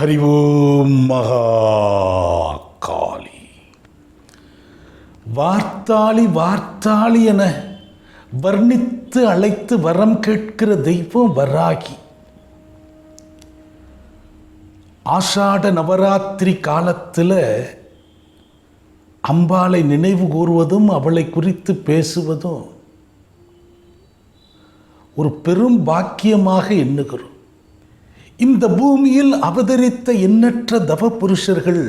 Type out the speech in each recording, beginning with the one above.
ஹரி ஓம் மகா காளி வார்த்தாளி வார்த்தாளி என வர்ணித்து அழைத்து வரம் கேட்கிற தெய்வம் வராகி. ஆஷாட நவராத்திரி காலத்தில் அம்பாளை நினைவு கூறுவதும் அவளை குறித்து பேசுவதும் ஒரு பெரும் பாக்கியமாக எண்ணுகிறோம். இந்த பூமியில் அவதரித்த எண்ணற்ற தவ புருஷர்கள்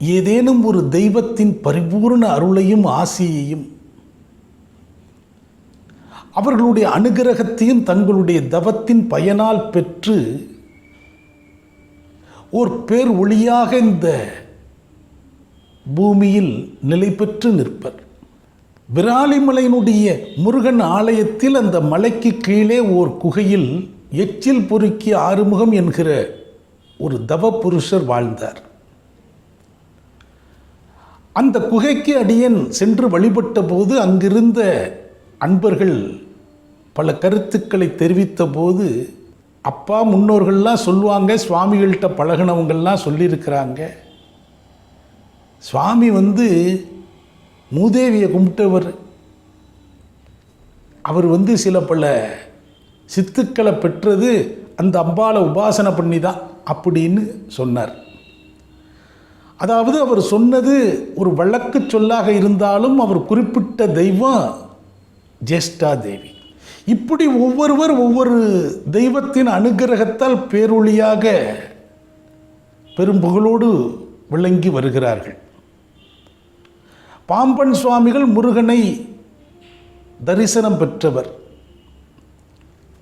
ஏதேனும் ஒரு தெய்வத்தின் பரிபூர்ண அருளையும் ஆசியையும் அவர்களுடைய அனுகிரகத்தையும் தங்களுடைய தவத்தின் பயனால் பெற்று ஓர் பேர் ஒளியாக இந்த பூமியில் நிலை பெற்று நிற்பர். விராலிமலையினுடைய முருகன் ஆலயத்தில் அந்த மலைக்கு கீழே ஓர் குகையில் எச்சில் பொறுக்கி ஆறுமுகம் என்கிற ஒரு தவ புருஷர் வாழ்ந்தார். அந்த குகைக்கு அடியன் சென்று வழிபட்ட போது அங்கிருந்த அன்பர்கள் பல கருத்துக்களை தெரிவித்த போது அப்பா முன்னோர்கள்லாம் சொல்லுவாங்க சுவாமிகள்கிட்ட பழகினவங்கள்லாம் சொல்லியிருக்கிறாங்க. சுவாமி வந்து மூதேவியை கும்பிட்டவர். அவர் வந்து சில பல சித்துக்களை பெற்றது அந்த அம்பாளை உபாசனை பண்ணி தான் அப்படின்னு சொன்னார். அதாவது அவர் சொன்னது ஒரு வழக்கு சொல்லாக இருந்தாலும் அவர் குறிப்பிட்ட தெய்வம் ஜேஷ்டா தேவி. இப்படி ஒவ்வொருவர் ஒவ்வொரு தெய்வத்தின் அனுகிரகத்தால் பெரும் புகழோடு விளங்கி வருகிறார்கள். பாம்பன் சுவாமிகள் முருகனை தரிசனம் பெற்றவர்.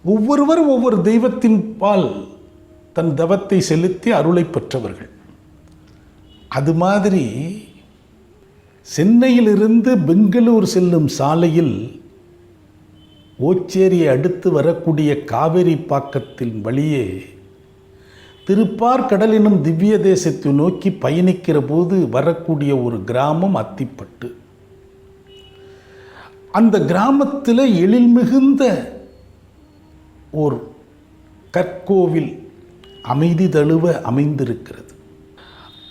ஒவ்வொருவர் ஒவ்வொரு தெய்வத்தின் பால் தன் தவத்தை செலுத்தி அருளை பெற்றவர்கள். அது மாதிரி சென்னையிலிருந்து பெங்களூர் செல்லும் சாலையில் ஓச்சேரியை அடுத்து வரக்கூடிய காவேரி பாக்கத்தின் வழியே திருப்பார் எனும் திவ்ய தேசத்தை நோக்கி பயணிக்கிற போது வரக்கூடிய ஒரு கிராமம் அத்திப்பட்டு. அந்த கிராமத்தில் எழில் மிகுந்த ஓர் கற்கோவில் அமைதி தழுவ அமைந்திருக்கிறது.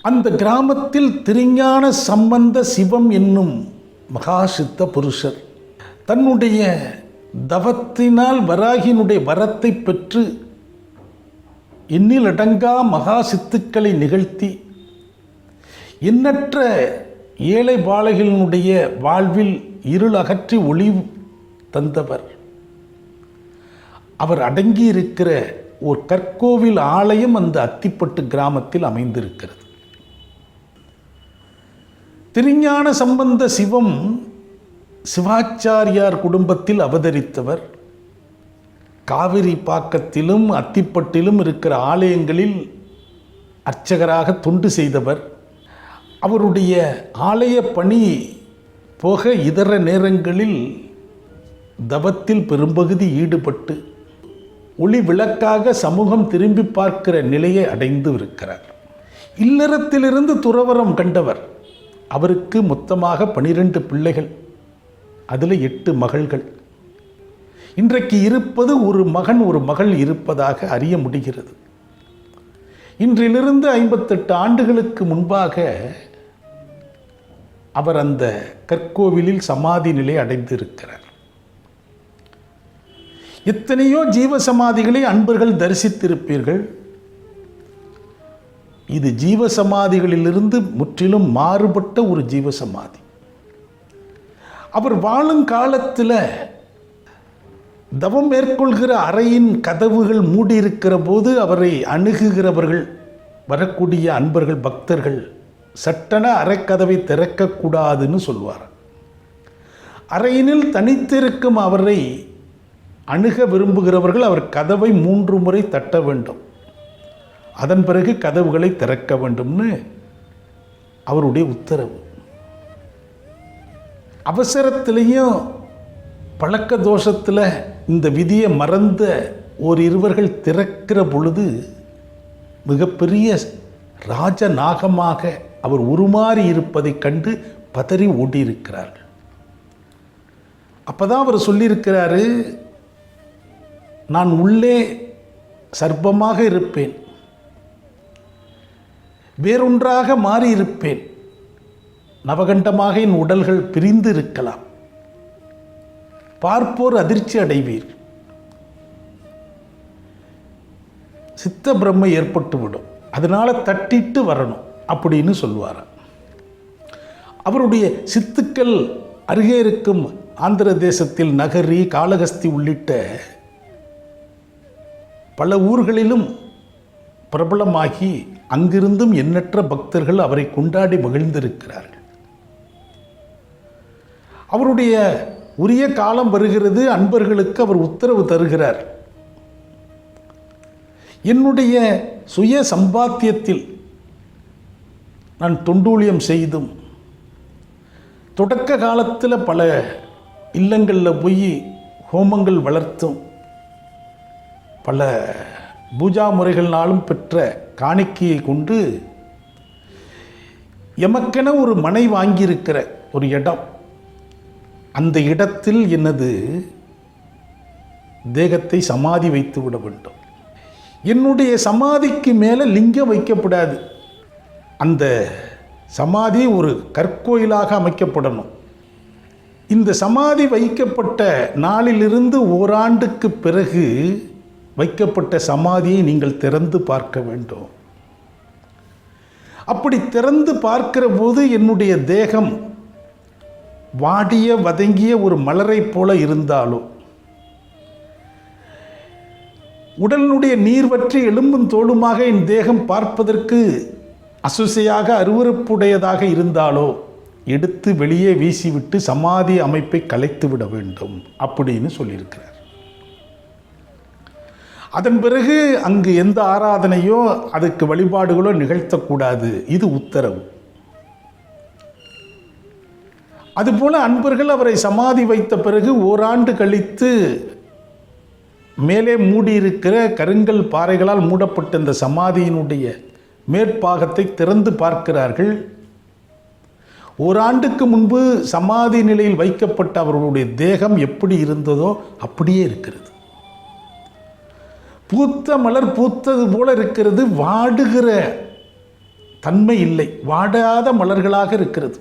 அந்த கிராமத்தில் திருஞான சம்பந்த சிவம் என்னும் மகாசித்த புருஷர் தன்னுடைய தவத்தினால் வராகினுடைய வரத்தை பெற்று எண்ணிலடங்கா மகா சித்துக்களை நிகழ்த்தி எண்ணற்ற ஏழை பாலைகளினுடைய வாழ்வில் இருள் அகற்றி ஒளி தந்தவர். அவர் அடங்கியிருக்கிற ஒரு கற்கோவில் ஆலயம் அந்த அத்திப்பட்டு கிராமத்தில் அமைந்திருக்கிறது. திருஞான சம்பந்த சிவம் சிவாச்சாரியார் குடும்பத்தில் அவதரித்தவர். காவிரி பாக்கத்திலும் அத்திப்பட்டிலும் இருக்கிற ஆலயங்களில் அர்ச்சகராக தொண்டு செய்தவர். அவருடைய ஆலய பணி போக இதர நேரங்களில் தவத்தில் பெரும்பகுதி ஈடுபட்டு ஒளி விளக்காக சமூகம் திரும்பி பார்க்கிற நிலையை அடைந்து இருக்கிறார் இல்லறத்திலிருந்து துறவரம் கண்டவர். அவருக்கு மொத்தமாக பனிரெண்டு பிள்ளைகள் அதில் எட்டு மகள்கள். இன்றைக்கு இருப்பது ஒரு மகன் ஒரு மகள் இருப்பதாக அறிய முடிகிறது. இன்றிலிருந்து ஐம்பத்தெட்டு ஆண்டுகளுக்கு முன்பாக அவர் அந்த கற்கோவிலில் சமாதி நிலை அடைந்திருக்கிறார். எத்தனையோ ஜீவ சமாதிகளை அன்பர்கள் தரிசித்திருப்பீர்கள். இது ஜீவ சமாதிகளிலிருந்து முற்றிலும் மாறுபட்ட ஒரு ஜீவ சமாதி அவர் வாழும் காலத்தில் தவம் மேற்கொள்கிற அறையின் கதவுகள் மூடியிருக்கிற போது அவரை அணுகுகிறவர்கள் வரக்கூடிய அன்பர்கள் பக்தர்கள் சட்டன அறைக்கதவை திறக்கக்கூடாதுன்னு சொல்வார். அறையினில் தனித்திருக்கும் அவரை அணுக விரும்புகிறவர்கள் அவர் கதவை மூன்று முறை தட்ட வேண்டும். அதன் பிறகு கதவுகளை திறக்க வேண்டும்னு அவருடைய உத்தரவு. அவசரத்திலையும் பழக்க தோஷத்தில் இந்த விதியை மறந்த ஓர் இருவர்கள் திறக்கிற பொழுது மிகப்பெரிய ராஜநாகமாக அவர் உருமாறி இருப்பதைக் கண்டு பதறி ஓடியிருக்கிறார்கள். அப்போ தான் அவர் சொல்லியிருக்கிறாரு நான் உள்ளே சர்ப்பமாக இருப்பேன். வேறொன்றாக மாறியிருப்பேன். நவகண்டமாக என் உடல்கள் பிரிந்து இருக்கலாம் பார்ப்போர் அதிர்ச்சி அடைவீர். சித்த பிரம்மை ஏற்பட்டுவிடும் அதனால தட்டிட்டு வரணும் அப்படின்னு சொல்லுவார் அவருடைய சித்துக்கள் அருகே இருக்கும் ஆந்திர தேசத்தில் நகரி காலகஸ்தி உள்ளிட்ட பல ஊர்களிலும் பிரபலமாகி அங்கிருந்தும் எண்ணற்ற பக்தர்கள் அவரை கொண்டாடி மகிழ்ந்திருக்கிறார்கள். அவருடைய உரிய காலம் வருகிறது அன்பர்களுக்கு அவர் உத்தரவு தருகிறார். என்னுடைய சுய சம்பாத்தியத்தில் நான் தொண்டூழியம் செய்தும் தொடக்க காலத்தில் பல இல்லங்களில் போய் ஹோமங்கள் வளர்த்தும் பல பூஜா முறைகள்னாலும் பெற்ற காணிக்கையை கொண்டு எமக்கென ஒரு மனை வாங்கியிருக்கிற ஒரு இடம் அந்த இடத்தில் எனது தேகத்தை சமாதி வைத்து விட வேண்டும். என்னுடைய சமாதிக்கு மேலே லிங்கம் வைக்கப்படாது. அந்த சமாதி ஒரு கற்கோயிலாக அமைக்கப்படணும். இந்த சமாதி வைக்கப்பட்ட நாளிலிருந்து ஓராண்டுக்கு பிறகு வைக்கப்பட்ட சமாதியை நீங்கள் திறந்து பார்க்க வேண்டும். அப்படி திறந்து பார்க்கிற போது என்னுடைய தேகம் வாடிய வதங்கிய ஒரு மலரைப் போல இருந்தாலும் உடலினுடைய நீர்வற்றி எலும்பும் தோளுமாக என் தேகம் பார்ப்பதற்கு அசுசையாக அருவருப்புடையதாக இருந்தாலோ? எடுத்து வெளியே வீசிவிட்டு சமாதி அமைப்பை கலைத்து விட வேண்டும் அப்படின்னு சொல்லியிருக்கிறார். அதன் பிறகு அங்கு எந்த ஆராதனையோ அதுக்கு வழிபாடுகளோ நிகழ்த்தக்கூடாது. இது உத்தரவு. அதுபோல அன்பர்கள் அவரை சமாதி வைத்த பிறகு ஓராண்டு கழித்து மேலே மூடியிருக்கிற கருங்கல் பாறைகளால் மூடப்பட்ட இந்த சமாதியினுடைய மேற்பாகத்தை திறந்து பார்க்கிறார்கள். ஓராண்டுக்கு முன்பு சமாதி நிலையில் வைக்கப்பட்ட அவர்களுடைய தேகம் எப்படி இருந்ததோ அப்படியே இருக்கிறது. பூத்த மலர் பூத்தது போல இருக்கிறது வாடுகிற தன்மை இல்லை வாடாத மலர்களாக இருக்கிறது.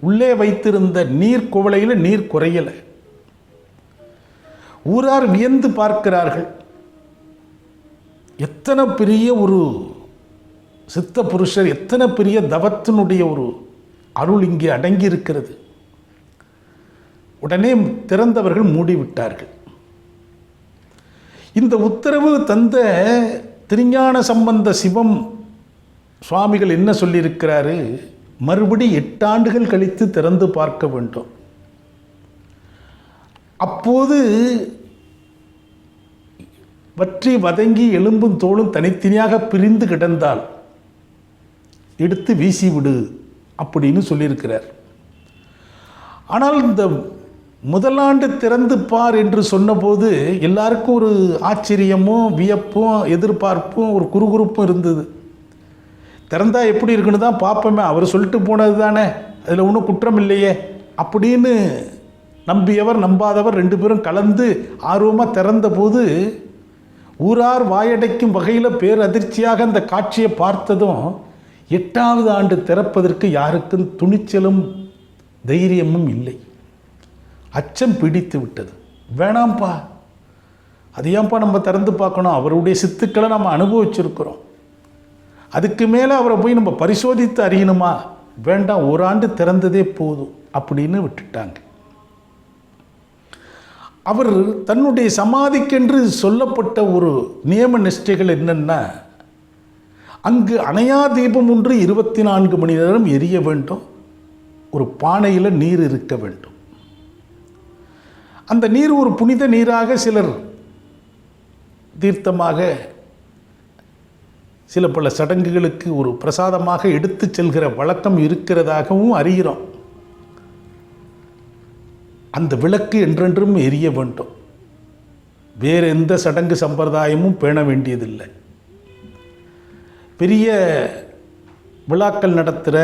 உள்ளே வைத்திருந்த நீர் குவளையில் நீர் குறையலை. ஊரார் வியந்து பார்க்கிறார்கள். எத்தனை பெரிய ஒரு சித்த புருஷர் எத்தனை பெரிய தவத்தினுடைய ஒரு அருள் இங்கே அடங்கி இருக்கிறது உடனே திறந்தவர்கள் மூடிவிட்டார்கள். இந்த உத்தரவு தந்த திருஞான சம்பந்த சிவம் சுவாமிகள் என்ன சொல்லியிருக்கிறாரு? மறுபடி எட்டாண்டுகள் கழித்து திறந்து பார்க்க வேண்டும். அப்போது வற்றி வதங்கி எலும்பும் தோளும் தனித்தனியாக பிரிந்து கிடந்தால் எடுத்து வீசிவிடு அப்படின்னு சொல்லியிருக்கிறார். ஆனால் இந்த முதலாண்டு திறந்து பார் என்று சொன்னபோது எல்லாருக்கும் ஒரு ஆச்சரியமும் வியப்பும் எதிர்பார்ப்பும் ஒரு குறுகுறுப்பும் இருந்தது. திறந்தா எப்படி இருக்குன்னு தான் பார்ப்போமே. அவர் சொல்லிட்டு போனது தானே. அதில் ஒன்றும் குற்றம் இல்லையே. அப்படின்னு நம்பியவர் நம்பாதவர் ரெண்டு பேரும் கலந்து ஆர்வமாக திறந்த போது ஊரார் வாயடைக்கும் வகையில் பேரதிர்ச்சியாக அந்த காட்சியை பார்த்ததும் எட்டாவது ஆண்டு திறப்பதற்கு யாருக்கும் துணிச்சலும் தைரியமும் இல்லை. அச்சம் பிடித்து விட்டது. வேணாம்ப்பா. அது ஏன்ப்பா நம்ம திறந்து பார்க்கணும். அவருடைய சித்துக்களை நம்ம அனுபவிச்சிருக்கிறோம். அதுக்கு மேலே அவரை போய் நம்ம பரிசோதித்து அறியணுமா? வேண்டாம் ஒரு ஆண்டு திறந்ததே போதும் அப்படின்னு விட்டுட்டாங்க. அவர் தன்னுடைய சமாதிக்கென்று சொல்லப்பட்ட ஒரு நியம நிஷ்டைகள் என்னென்னா அங்கு அணையா தீபம் ஒன்று இருபத்தி நான்கு மணி நேரம் எரிய வேண்டும். ஒரு பானையில் நீர் இருக்க வேண்டும். அந்த நீர் ஒரு புனித நீராக சிலர் தீர்த்தமாக சில பல சடங்குகளுக்கு ஒரு பிரசாதமாக எடுத்து செல்கிற வழக்கம் இருக்கிறதாகவும் அறிகிறோம். அந்த விளக்கு என்றென்றும் எரிய வேண்டும். வேறு எந்த சடங்கு சம்பிரதாயமும் பேண வேண்டியதில்லை. பெரிய விழாக்கள் நடத்துகிற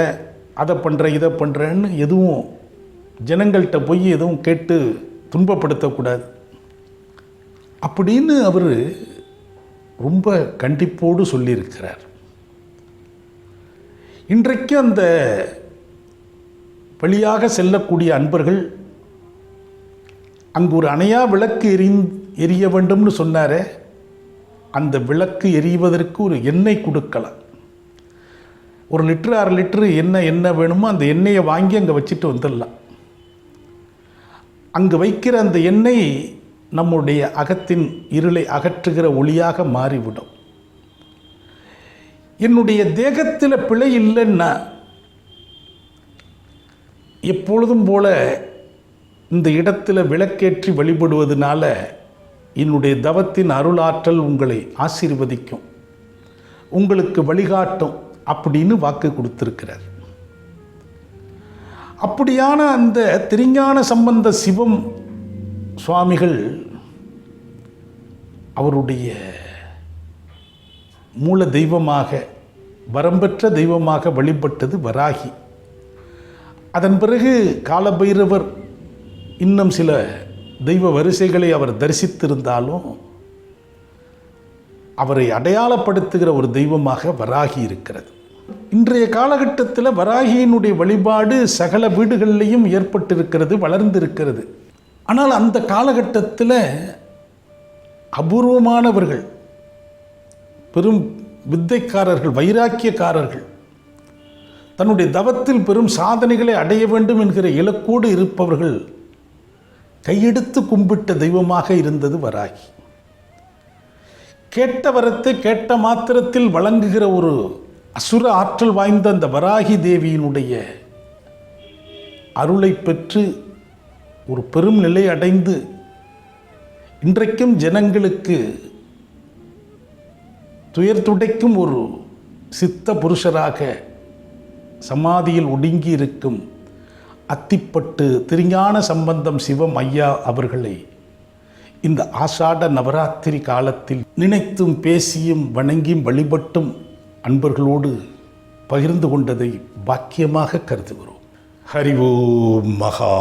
அதை பண்ணுற இதை பண்ணுறேன்னு எதுவும் ஜனங்கள்கிட்ட போய் எதுவும் கேட்டு துன்பப்படுத்தக்கூடாது. அப்படின்னு அவர் ரொம்ப கண்டிப்போடு சொல்லியிருக்கிறார். இன்றைக்கு அந்த வழியாக செல்லக்கூடிய அன்பர்கள் அங்கு ஒரு அணையா விளக்கு எரி எரிய வேண்டும்னு சொன்னாரே அந்த விளக்கு எரிவதற்கு ஒரு எண்ணெய் கொடுக்கலாம். ஒரு லிட்டரு அரை லிட்டரு எண்ணெய் என்ன வேணுமோ அந்த எண்ணெயை வாங்கி அங்கே வச்சுட்டு வந்துடலாம். அங்கு வைக்கிற அந்த எண்ணெய் நம்முடைய அகத்தின் இருளை அகற்றுகிற ஒளியாக மாறிவிடும். என்னுடைய தேகத்தில் பிழை இல்லைன்னா எப்பொழுதும் போல இந்த இடத்துல விளக்கேற்றி வழிபடுவதனால என்னுடைய தவத்தின் அருளாற்றல் உங்களை ஆசீர்வதிக்கும். உங்களுக்கு வழிகாட்டும் அப்படின்னு வாக்கு கொடுத்துருக்கிறார். அப்படியான அந்த திருஞான சம்பந்த சிவம் சுவாமிகள் அவருடைய மூல தெய்வமாக வரம்பெற்ற தெய்வமாக வழிபட்டது வராகி. அதன் பிறகு காலபைரவர் இன்னும் சில தெய்வ வரிசைகளை அவர் தரிசித்திருந்தாலும் அவரை அடையாளப்படுத்துகிற ஒரு தெய்வமாக வராகி இருக்கிறது. இன்றைய காலகட்டத்தில் வராகியினுடைய வழிபாடு சகல வீடுகளிலையும் ஏற்பட்டிருக்கிறது வளர்ந்திருக்கிறது. ஆனால் அந்த காலகட்டத்தில் அபூர்வமானவர்கள் பெரும் வித்தைக்காரர்கள் வைராக்கியக்காரர்கள் தன்னுடைய தவத்தில் பெரும் சாதனைகளை அடைய வேண்டும் என்கிற இலக்கோடு இருப்பவர்கள் கையெடுத்து கும்பிட்ட தெய்வமாக இருந்தது வராகி. கேட்ட வரத்தை கேட்ட மாத்திரத்தில் வழங்குகிற ஒரு அசுர ஆற்றல் வாய்ந்த அந்த வராகி தேவியினுடைய அருளை பெற்று ஒரு பெரும் நிலை அடைந்து இன்றைக்கும் ஜனங்களுக்கு துயர் துடைக்கும் ஒரு சித்த புருஷராக சமாதியில் ஒடுங்கி இருக்கும் அத்திப்பட்டு திருஞான சம்பந்தம் சிவம் ஐயா அவர்களை இந்த ஆஷாட நவராத்திரி காலத்தில் நினைத்தும் பேசியும் வணங்கியும் வழிபட்டும் அன்பர்களோடு பகிர்ந்து கொண்டதை பாக்கியமாக கருதுகிறோம். ஹரி ஓம் மகா